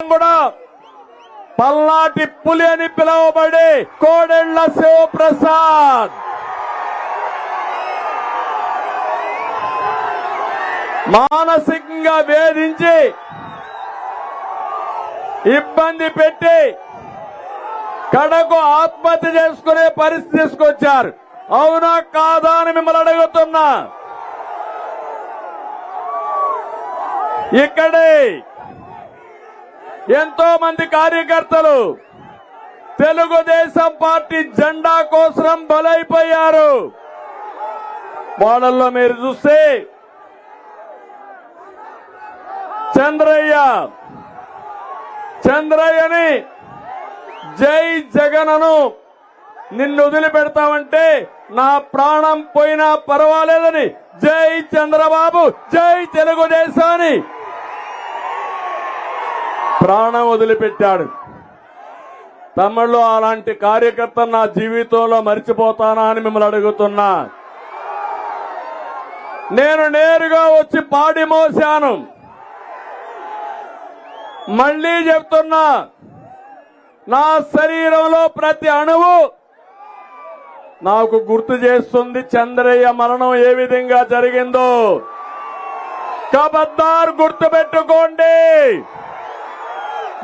కూడా పల్నాటి పులి అని పిలువబడే కోడెళ్ళ శివప్రసాద్. మానసికంగా వేధించి ఇబ్బంది పెట్టి కడకు ఆత్మహత్య చేసుకునే పరిస్థితి తీసుకొచ్చారు. అవునా కాదా అని మిమ్మల్ని అడుగుతున్నా. ఇక్కడే ఎంతో మంది కార్యకర్తలు తెలుగుదేశం పార్టీ జెండా కోసం బలైపోయారు. వాళ్ళల్లో మీరు చూస్తే చంద్రయ్య చంద్రయ్యని జై జగనను నిన్ను వదిలిపెడతామంటే నా ప్రాణం పోయినా పర్వాలేదని జై చంద్రబాబు జై తెలుగుదేశాన్ని. ప్రాణం వదిలిపెట్టాడు. తమ్ముళ్ళు అలాంటి కార్యకర్త నా జీవితంలో మర్చిపోతానా అని మిమ్మల్ని అడుగుతున్నా. నేను నేరుగా వచ్చి పాడి మోశాను. మళ్ళీ చెప్తున్నా నా శరీరంలో ప్రతి అణువు నాకు గుర్తు చేస్తుంది చంద్రయ్య మరణం ఏ విధంగా జరిగిందో. కబద్దార్ గుర్తు పెట్టుకోండి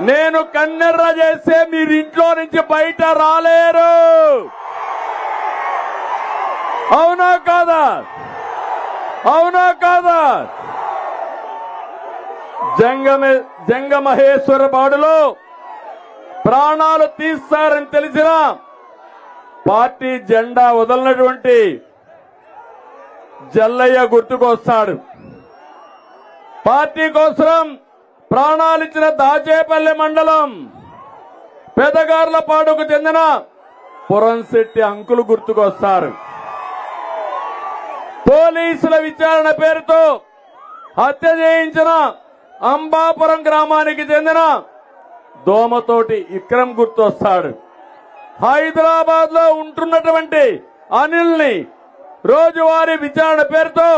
నేను కన్నెర్ర చేస్తే మీరు ఇంట్లో నుంచి బయట రాలేరు. అవునా కాదా? అవునా కాదా? జంగమ జంగమహేశ్వర బాడులో ప్రాణాలు తీస్తారని తెలిసిన పార్టీ జెండా వదలనటువంటి జల్లయ్య గుర్తుకొస్తాడు. పార్టీ కోసం ప్రాణాలిచ్చిన దాచేపల్లి మండలం పెదగార్లపాడుకు చెందిన పురంశెట్టి అంకులు గుర్తుకొస్తారు పోలీసుల విచారణ పేరుతో హత్య చేయించిన అంబాపురం గ్రామానికి చెందిన దోమతోటి విక్రమ్ గుర్తొస్తాడు హైదరాబాద్లో ఉంటున్నటువంటి అనిల్ని రోజువారీ విచారణ పేరుతో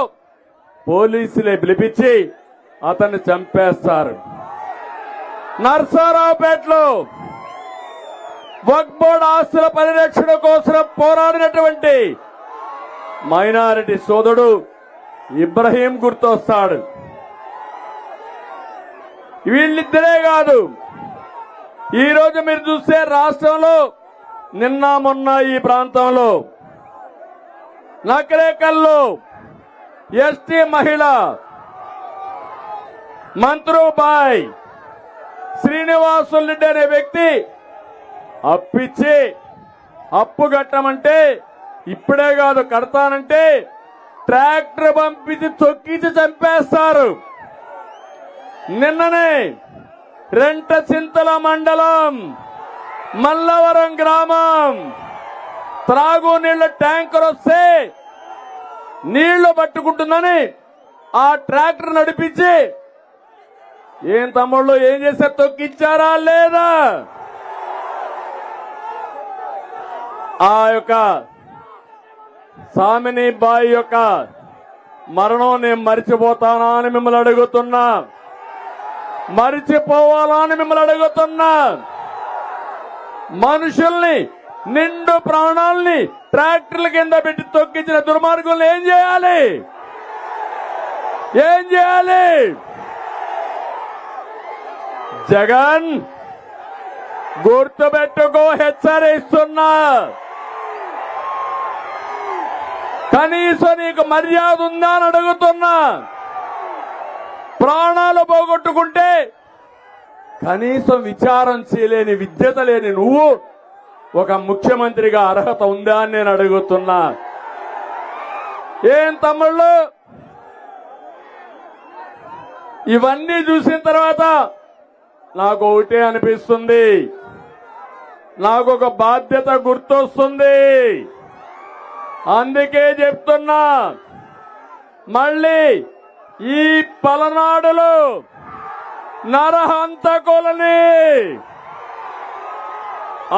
పోలీసులే పిలిపించి అతన్ని చంపేస్తారు. నర్సారావుపేటలో వక్బోర్డ్ ఆస్తుల పరిరక్షణ కోసం పోరాడినటువంటి మైనారిటీ సోదరుడు ఇబ్రహీం గుర్తొస్తాడు. వీళ్ళిద్దరే కాదు ఈ రోజు మీరు చూస్తే రాష్ట్రంలో నిన్న మొన్న ఈ ప్రాంతంలో నకరేకల్లో ఎస్టీ మహిళ మంత్రుబాయ్ శ్రీనివాసులు రెడ్డి అనే వ్యక్తి అప్పిచ్చి అప్పు కట్టమంటే ఇప్పుడే కాదు కడతానంటే ట్రాక్టర్ పంపించి తొక్కించి చంపేస్తారు. నిన్ననే రెంట చింతల మండలం మల్లవరం గ్రామం త్రాగునీళ్ళ ట్యాంకర్ వస్తే నీళ్ళు పట్టుకుంటుందని ఆ ట్రాక్టర్ నడిపించి ఏం తమ్ముళ్ళు ఏం చేశారు తొక్కిచ్చారా లేదా? ఆ యొక్క సామిని బాయి యొక్క మరణం నేను మరిచిపోతానా అని మిమ్మల్ని అడుగుతున్నా. మరిచిపోవాలా అని మిమ్మల్ని అడుగుతున్నా. మనుషుల్ని నిండు ప్రాణాల్ని ట్రాక్టర్ల కింద పెట్టి తొక్కించిన దుర్మార్గుల్ని ఏం చేయాలి? ఏం చేయాలి? జగన్ గుర్తుపెట్టుకో హెచ్చరిస్తున్నా. కనీసం నీకు మర్యాద ఉందా అని అడుగుతున్నా. ప్రాణాలు పోగొట్టుకుంటే కనీసం విచారం చేయలేని విద్యత లేని నువ్వు ఒక ముఖ్యమంత్రిగా అర్హత ఉందా అని నేను అడుగుతున్నా. ఏం తమ్ముళ్ళు? ఇవన్నీ చూసిన తర్వాత నాకు ఒకటే అనిపిస్తుంది. నాకు ఒక బాధ్యత గుర్తొస్తుంది. అందుకే చెప్తున్నా మళ్ళీ ఈ పలనాడులు నరహంతకులని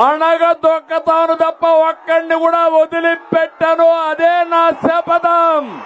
అణగ దొక్కతాను తప్ప ఒక్కడిని కూడా వదిలిపెట్టను. అదే నా శపథం.